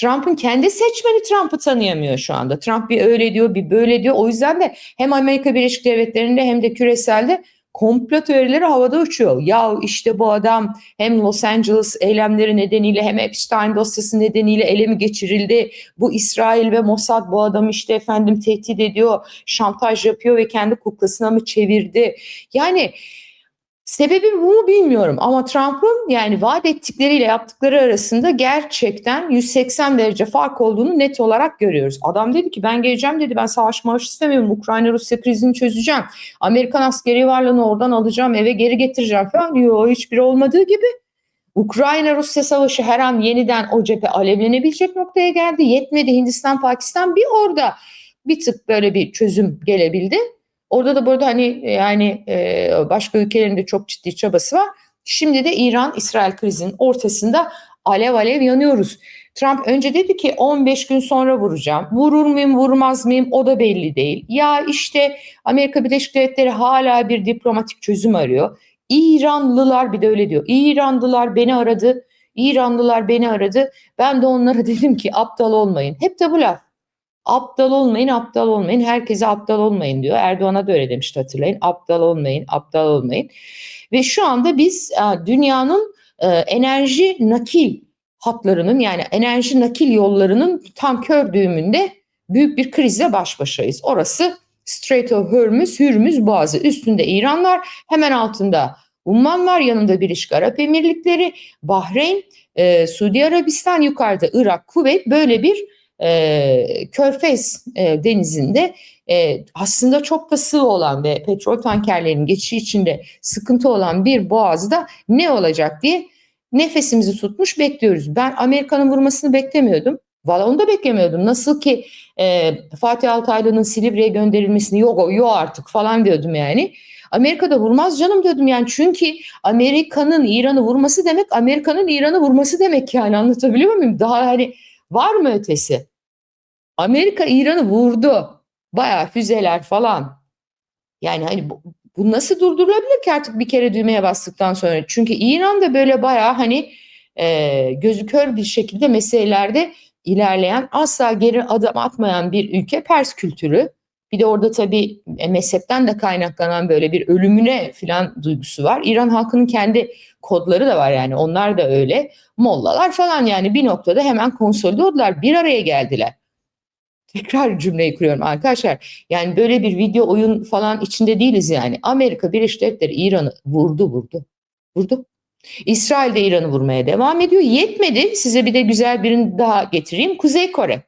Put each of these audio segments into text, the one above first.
Trump'ın kendi seçmeni Trump'ı tanıyamıyor şu anda. Trump bir öyle diyor, bir böyle diyor. O yüzden de hem Amerika Birleşik Devletleri'nde hem de küreselde komplo teorileri havada uçuyor. Ya işte bu adam hem Los Angeles eylemleri nedeniyle hem Epstein dosyası nedeniyle ele mi geçirildi? Bu İsrail ve Mossad bu adamı işte efendim tehdit ediyor, şantaj yapıyor ve kendi kuklasına mı çevirdi? Yani Sebebi bu mu bilmiyorum ama Trump'ın yani vaat ettikleriyle yaptıkları arasında gerçekten 180 derece fark olduğunu net olarak görüyoruz. Adam dedi ki ben geleceğim dedi ben savaş maaş istemiyorum Ukrayna-Rusya krizini çözeceğim. Amerikan askeri varlığını oradan alacağım eve geri getireceğim falan diyor. Hiçbiri olmadığı gibi Ukrayna-Rusya savaşı her an yeniden o cephe alevlenebilecek noktaya geldi. Yetmedi Hindistan-Pakistan bir orada bir tık böyle bir çözüm gelebildi. Orada da burada hani yani e, başka ülkelerin de çok ciddi çabası var. Şimdi de İran-İsrail krizinin ortasında alev alev yanıyoruz. Trump önce dedi ki 15 gün sonra vuracağım. Vurur muyum vurmaz mıyım o da belli değil. Ya işte Amerika Birleşik Devletleri hala bir diplomatik çözüm arıyor. İranlılar bir de öyle diyor. İranlılar beni aradı. İranlılar beni aradı. Ben de onlara dedim ki aptal olmayın. Hep de bu laf. Aptal olmayın, aptal olmayın. Herkese aptal olmayın diyor. Erdoğan'a da öyle demişti hatırlayın. Aptal olmayın, aptal olmayın. Ve şu anda biz e, dünyanın e, enerji nakil hatlarının yani enerji nakil yollarının tam kör düğümünde büyük bir krizle baş başayız. Orası Strait of Hormuz, Hürmüz Boğazı. Üstünde İran var, hemen altında Umman var, yanında Birleşik Arap Emirlikleri, Bahreyn, e, Suudi Arabistan, yukarıda Irak, Kuveyt böyle bir e, Körfez e, denizinde e, aslında çok da sığ olan ve petrol tankerlerinin geçişi içinde sıkıntı olan bir boğazda ne olacak diye nefesimizi tutmuş bekliyoruz. Ben Amerika'nın vurmasını beklemiyordum. Valla onu da beklemiyordum. Nasıl ki e, Fatih Altaylı'nın Silivri'ye gönderilmesini yok yok artık falan diyordum yani. Amerika'da vurmaz canım diyordum yani çünkü Amerika'nın İran'ı vurması demek Amerika'nın İran'ı vurması demek yani anlatabiliyor muyum? Daha hani Var mı ötesi? Amerika İran'ı vurdu. Bayağı füzeler falan. Yani hani bu, bu nasıl durdurulabilir ki artık bir kere düğmeye bastıktan sonra? Çünkü İran da böyle bayağı hani e, gözü kör bir şekilde meselelerde ilerleyen, asla geri adım atmayan bir ülke Pers kültürü. Bir de orada tabii e, mezhepten de kaynaklanan böyle bir ölümüne filan duygusu var. İran halkının kendi kodları da var yani onlar da öyle. Mollalar falan yani bir noktada hemen konsolide oldular. Bir araya geldiler. Tekrar cümleyi kuruyorum arkadaşlar. Yani böyle bir video oyun falan içinde değiliz yani. Amerika Birleşik Devletleri İran'ı vurdu vurdu. Vurdu. İsrail de İran'ı vurmaya devam ediyor. Yetmedi. Size bir de güzel birini daha getireyim. Kuzey Kore.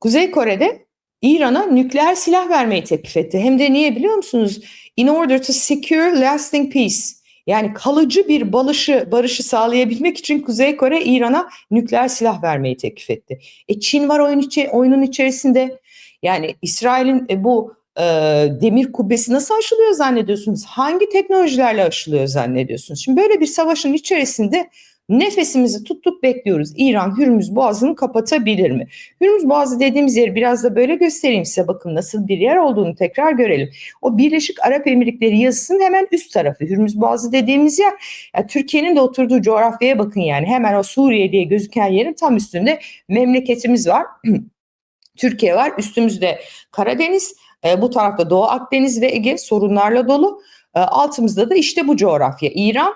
Kuzey Kore'de İran'a nükleer silah vermeyi teklif etti. Hem de niye biliyor musunuz? In order to secure lasting peace. Yani kalıcı bir balışı, barışı sağlayabilmek için Kuzey Kore İran'a nükleer silah vermeyi teklif etti. E Çin var oyun içi, oyunun içerisinde. Yani İsrail'in e, bu e, demir kubbesi nasıl aşılıyor zannediyorsunuz? Hangi teknolojilerle aşılıyor zannediyorsunuz? Şimdi böyle bir savaşın içerisinde Nefesimizi tuttuk bekliyoruz. İran Hürmüz Boğazı'nı kapatabilir mi? Hürmüz Boğazı dediğimiz yeri biraz da böyle göstereyim size. Bakın nasıl bir yer olduğunu tekrar görelim. O Birleşik Arap Emirlikleri yazısının hemen üst tarafı. Hürmüz Boğazı dediğimiz yer yani Türkiye'nin de oturduğu coğrafyaya bakın yani. Hemen o Suriye diye gözüken yerin tam üstünde memleketimiz var. Türkiye var. Üstümüzde Karadeniz, e, bu tarafta Doğu Akdeniz ve Ege sorunlarla dolu. E, altımızda da işte bu coğrafya. İran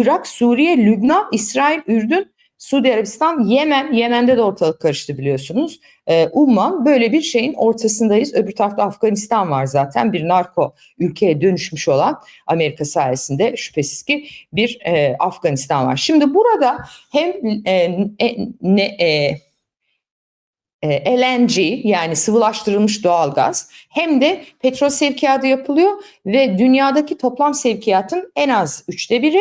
Irak, Suriye, Lübnan, İsrail, Ürdün, Suudi Arabistan, Yemen, Yemen'de de ortalık karıştı biliyorsunuz. Ee, Umman böyle bir şeyin ortasındayız. Öbür tarafta Afganistan var zaten bir narko ülkeye dönüşmüş olan Amerika sayesinde şüphesiz ki bir e, Afganistan var. Şimdi burada hem e, e, ne, e, e, LNG yani sıvılaştırılmış doğalgaz hem de petrol sevkiyatı yapılıyor ve dünyadaki toplam sevkiyatın en az üçte biri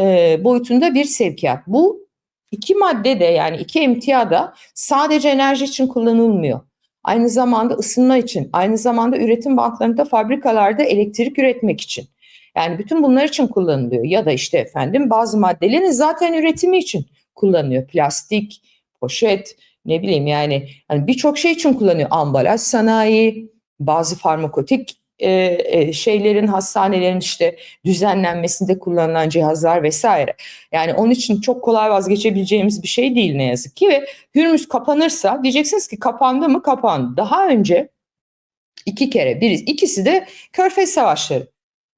e, boyutunda bir sevkiyat. Bu iki madde de yani iki emtia da sadece enerji için kullanılmıyor. Aynı zamanda ısınma için, aynı zamanda üretim banklarında, fabrikalarda elektrik üretmek için. Yani bütün bunlar için kullanılıyor. Ya da işte efendim bazı maddelerin zaten üretimi için kullanılıyor. Plastik, poşet, ne bileyim yani, yani birçok şey için kullanıyor. Ambalaj sanayi, bazı farmakotik e, e, şeylerin hastanelerin işte düzenlenmesinde kullanılan cihazlar vesaire. Yani onun için çok kolay vazgeçebileceğimiz bir şey değil ne yazık ki ve Hürmüz kapanırsa diyeceksiniz ki kapandı mı kapandı. Daha önce iki kere birisi ikisi de Körfez Savaşları.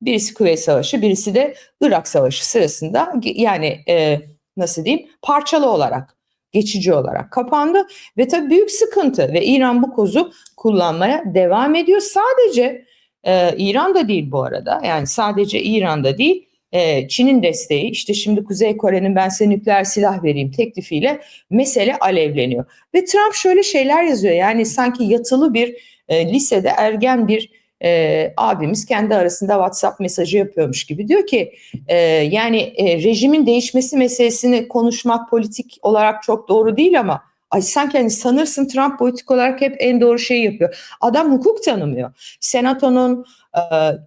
Birisi Kuveyt Savaşı, birisi de Irak Savaşı sırasında yani e, nasıl diyeyim parçalı olarak geçici olarak kapandı ve tabii büyük sıkıntı ve İran bu kozu kullanmaya devam ediyor. Sadece e, İran'da değil bu arada. Yani sadece İran'da değil e, Çin'in desteği. İşte şimdi Kuzey Kore'nin ben size nükleer silah vereyim teklifiyle mesele alevleniyor. Ve Trump şöyle şeyler yazıyor. Yani sanki yatılı bir e, lisede ergen bir e, abimiz kendi arasında WhatsApp mesajı yapıyormuş gibi diyor ki e, yani e, rejimin değişmesi meselesini konuşmak politik olarak çok doğru değil ama ay sanki hani sanırsın Trump politik olarak hep en doğru şeyi yapıyor. Adam hukuk tanımıyor. Senatonun, e,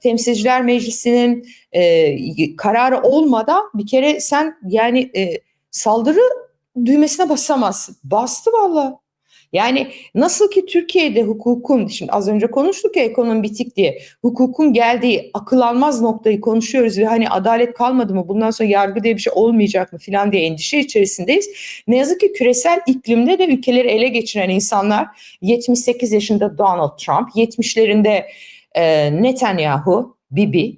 temsilciler meclisinin e, kararı olmadan bir kere sen yani e, saldırı düğmesine basamazsın. Bastı vallahi. Yani nasıl ki Türkiye'de hukukun, şimdi az önce konuştuk ya ekonomi bitik diye, hukukun geldiği akıl almaz noktayı konuşuyoruz ve hani adalet kalmadı mı, bundan sonra yargı diye bir şey olmayacak mı filan diye endişe içerisindeyiz. Ne yazık ki küresel iklimde de ülkeleri ele geçiren insanlar 78 yaşında Donald Trump, 70'lerinde e, Netanyahu, Bibi,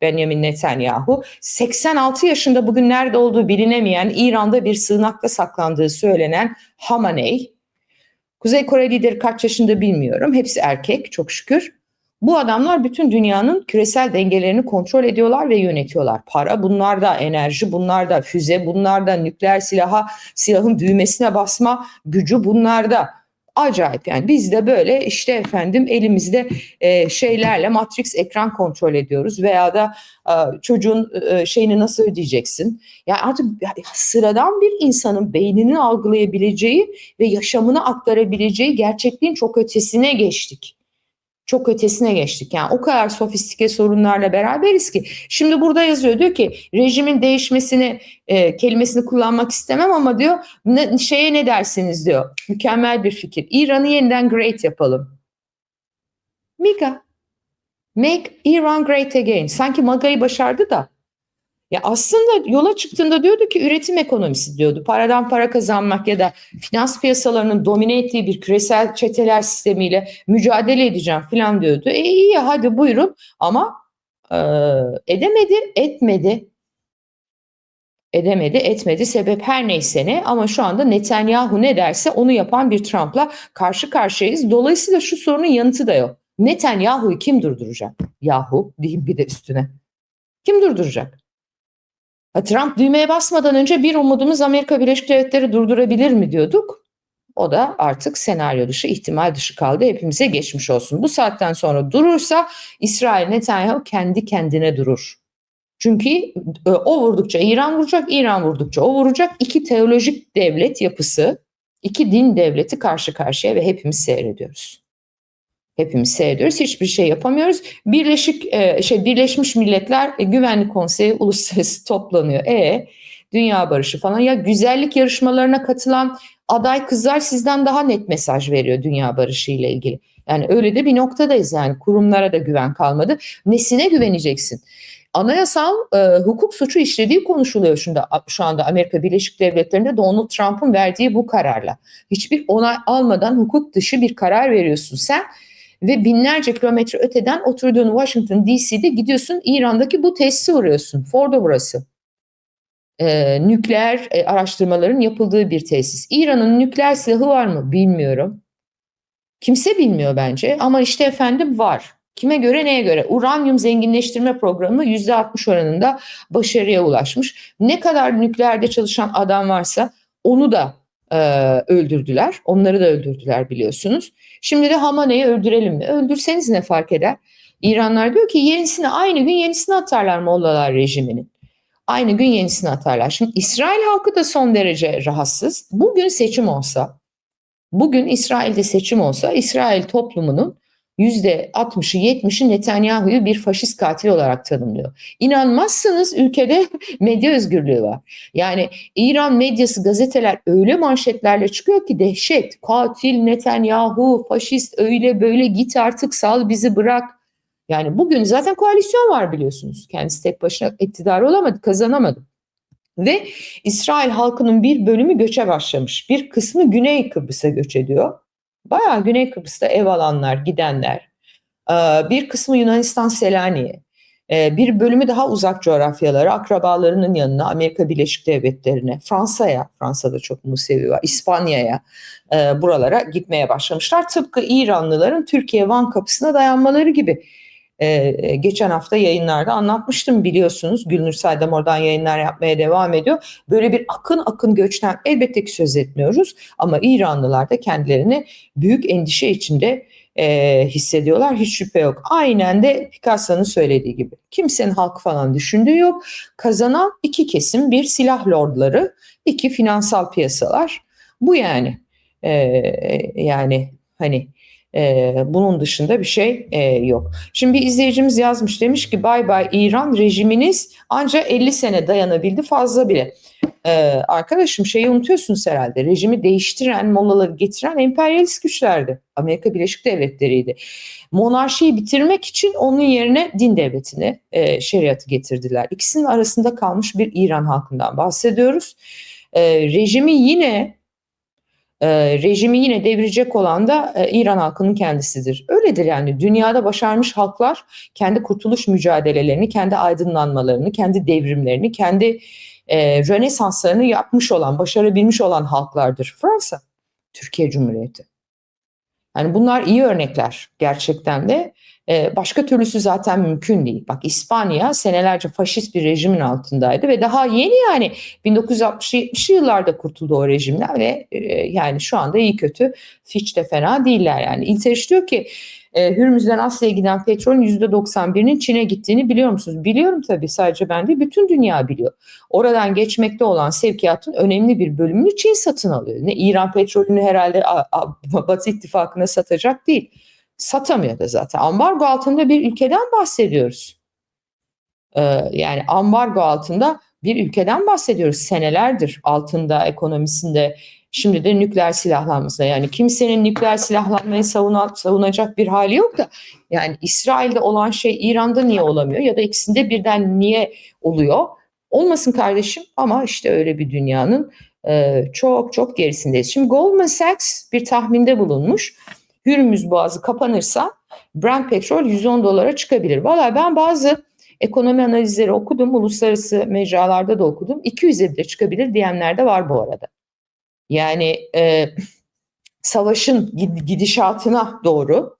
Benjamin Netanyahu 86 yaşında bugün nerede olduğu bilinemeyen İran'da bir sığınakta saklandığı söylenen Hamaney Kuzey Kore lideri kaç yaşında bilmiyorum. Hepsi erkek çok şükür. Bu adamlar bütün dünyanın küresel dengelerini kontrol ediyorlar ve yönetiyorlar. Para bunlarda, enerji bunlarda, füze bunlarda, nükleer silaha, silahın düğmesine basma gücü bunlarda. Acayip yani biz de böyle işte efendim elimizde e, şeylerle Matrix ekran kontrol ediyoruz veya da e, çocuğun e, şeyini nasıl ödeyeceksin? Yani artık sıradan bir insanın beyninin algılayabileceği ve yaşamını aktarabileceği gerçekliğin çok ötesine geçtik çok ötesine geçtik. Yani o kadar sofistike sorunlarla beraberiz ki. Şimdi burada yazıyor diyor ki rejimin değişmesini e, kelimesini kullanmak istemem ama diyor ne, şeye ne dersiniz diyor. Mükemmel bir fikir. İran'ı yeniden great yapalım. Mika. Make Iran great again. Sanki Maga'yı başardı da ya aslında yola çıktığında diyordu ki üretim ekonomisi diyordu. Paradan para kazanmak ya da finans piyasalarının domine ettiği bir küresel çeteler sistemiyle mücadele edeceğim falan diyordu. E iyi ya hadi buyurun ama e, edemedi, etmedi. Edemedi, etmedi. Sebep her neyse ne ama şu anda Netanyahu ne derse onu yapan bir Trump'la karşı karşıyayız. Dolayısıyla şu sorunun yanıtı da yok. Netanyahu'yu kim durduracak? Yahu diyeyim bir de üstüne. Kim durduracak? Trump düğmeye basmadan önce bir umudumuz Amerika Birleşik Devletleri durdurabilir mi diyorduk. O da artık senaryo dışı, ihtimal dışı kaldı. Hepimize geçmiş olsun. Bu saatten sonra durursa İsrail Netanyahu kendi kendine durur. Çünkü e, o vurdukça İran vuracak, İran vurdukça o vuracak. İki teolojik devlet yapısı, iki din devleti karşı karşıya ve hepimiz seyrediyoruz. Hepimiz seyrediyoruz. Hiçbir şey yapamıyoruz. Birleşik e, şey Birleşmiş Milletler e, Güvenlik Konseyi uluslararası toplanıyor. E dünya barışı falan ya güzellik yarışmalarına katılan aday kızlar sizden daha net mesaj veriyor dünya barışı ile ilgili. Yani öyle de bir noktadayız yani kurumlara da güven kalmadı. Nesine güveneceksin? Anayasal e, hukuk suçu işlediği konuşuluyor şu anda, şu anda Amerika Birleşik Devletleri'nde Donald Trump'ın verdiği bu kararla. Hiçbir onay almadan hukuk dışı bir karar veriyorsun sen ve binlerce kilometre öteden oturduğun Washington DC'de gidiyorsun İran'daki bu tesisi vuruyorsun. Fordo burası. Ee, nükleer e, araştırmaların yapıldığı bir tesis. İran'ın nükleer silahı var mı? Bilmiyorum. Kimse bilmiyor bence ama işte efendim var. Kime göre neye göre? Uranyum zenginleştirme programı %60 oranında başarıya ulaşmış. Ne kadar nükleerde çalışan adam varsa onu da e, öldürdüler. Onları da öldürdüler biliyorsunuz. Şimdi de Hamane'yi öldürelim mi? Öldürseniz ne fark eder? İranlar diyor ki yenisini aynı gün yenisini atarlar Mollalar rejiminin. Aynı gün yenisini atarlar. Şimdi İsrail halkı da son derece rahatsız. Bugün seçim olsa, bugün İsrail'de seçim olsa İsrail toplumunun %60'ı 70'i Netanyahu'yu bir faşist katil olarak tanımlıyor. İnanmazsınız ülkede medya özgürlüğü var. Yani İran medyası gazeteler öyle manşetlerle çıkıyor ki dehşet. Katil Netanyahu, faşist öyle böyle git artık sal bizi bırak. Yani bugün zaten koalisyon var biliyorsunuz. Kendisi tek başına iktidar olamadı, kazanamadı. Ve İsrail halkının bir bölümü göçe başlamış. Bir kısmı Güney Kıbrıs'a göç ediyor. Bayağı Güney Kıbrıs'ta ev alanlar, gidenler. Bir kısmı Yunanistan Selanik'e. Bir bölümü daha uzak coğrafyalara, akrabalarının yanına, Amerika Birleşik Devletleri'ne, Fransa'ya, Fransa'da çok Musevi var, İspanya'ya, buralara gitmeye başlamışlar. Tıpkı İranlıların Türkiye Van kapısına dayanmaları gibi. Ee, geçen hafta yayınlarda anlatmıştım biliyorsunuz. Gülnur Saydam oradan yayınlar yapmaya devam ediyor. Böyle bir akın akın göçten elbette ki söz etmiyoruz. Ama İranlılar da kendilerini büyük endişe içinde e, hissediyorlar. Hiç şüphe yok. Aynen de Picasso'nun söylediği gibi. Kimsenin halk falan düşündüğü yok. Kazanan iki kesim. Bir silah lordları, iki finansal piyasalar. Bu yani. E, yani hani ee, bunun dışında bir şey e, yok. Şimdi bir izleyicimiz yazmış demiş ki bay bay İran rejiminiz ancak 50 sene dayanabildi fazla bile. Ee, arkadaşım şeyi unutuyorsunuz herhalde rejimi değiştiren mollaları getiren emperyalist güçlerdi. Amerika Birleşik Devletleri'ydi. Monarşiyi bitirmek için onun yerine din devletini, e, şeriatı getirdiler. İkisinin arasında kalmış bir İran halkından bahsediyoruz. E, rejimi yine e, rejimi yine devirecek olan da e, İran halkının kendisidir. Öyledir yani dünyada başarmış halklar kendi kurtuluş mücadelelerini, kendi aydınlanmalarını, kendi devrimlerini, kendi e, rönesanslarını yapmış olan, başarabilmiş olan halklardır. Fransa, Türkiye Cumhuriyeti. Yani bunlar iyi örnekler gerçekten de. Ee, başka türlüsü zaten mümkün değil. Bak İspanya senelerce faşist bir rejimin altındaydı ve daha yeni yani 1960-70'li yıllarda kurtuldu o rejimden ve e, yani şu anda iyi kötü hiç de fena değiller yani. İlteriş diyor ki e, Hürmüz'den Asya'ya giden petrolün %91'inin Çin'e gittiğini biliyor musunuz? Biliyorum tabii sadece ben değil bütün dünya biliyor. Oradan geçmekte olan sevkiyatın önemli bir bölümünü Çin satın alıyor. Ne İran petrolünü herhalde Batı ittifakına satacak değil. Satamıyor da zaten. Ambargo altında bir ülkeden bahsediyoruz. Ee, yani ambargo altında bir ülkeden bahsediyoruz. Senelerdir altında, ekonomisinde, şimdi de nükleer silahlanmasında. Yani kimsenin nükleer silahlanmayı savuna, savunacak bir hali yok da yani İsrail'de olan şey İran'da niye olamıyor ya da ikisinde birden niye oluyor? Olmasın kardeşim ama işte öyle bir dünyanın e, çok çok gerisindeyiz. Şimdi Goldman Sachs bir tahminde bulunmuş. Hürmüz Boğazı kapanırsa Brent petrol 110 dolara çıkabilir. Valla ben bazı ekonomi analizleri okudum, uluslararası mecralarda da okudum. 200'e bile çıkabilir diyenler de var bu arada. Yani e, savaşın gidişatına doğru,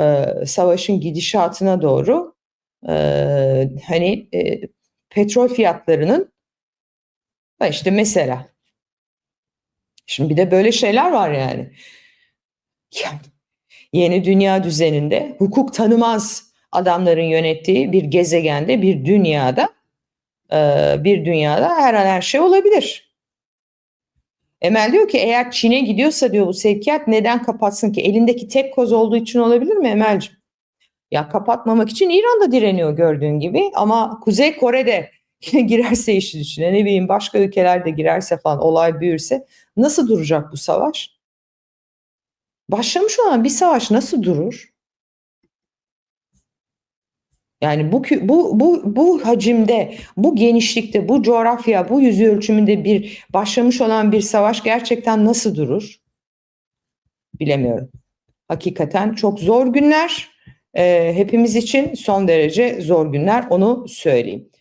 e, savaşın gidişatına doğru e, hani e, petrol fiyatlarının işte mesela şimdi bir de böyle şeyler var yani. Yani yeni dünya düzeninde hukuk tanımaz adamların yönettiği bir gezegende, bir dünyada bir dünyada her an her şey olabilir. Emel diyor ki eğer Çin'e gidiyorsa diyor bu sevkiyat neden kapatsın ki? Elindeki tek koz olduğu için olabilir mi Emel'ciğim? Ya kapatmamak için İran da direniyor gördüğün gibi ama Kuzey Kore'de girerse işin içine ne bileyim başka ülkelerde girerse falan olay büyürse nasıl duracak bu savaş? Başlamış olan bir savaş nasıl durur? Yani bu bu bu bu hacimde, bu genişlikte, bu coğrafya, bu yüz ölçümünde bir başlamış olan bir savaş gerçekten nasıl durur? Bilemiyorum. Hakikaten çok zor günler. E, hepimiz için son derece zor günler onu söyleyeyim.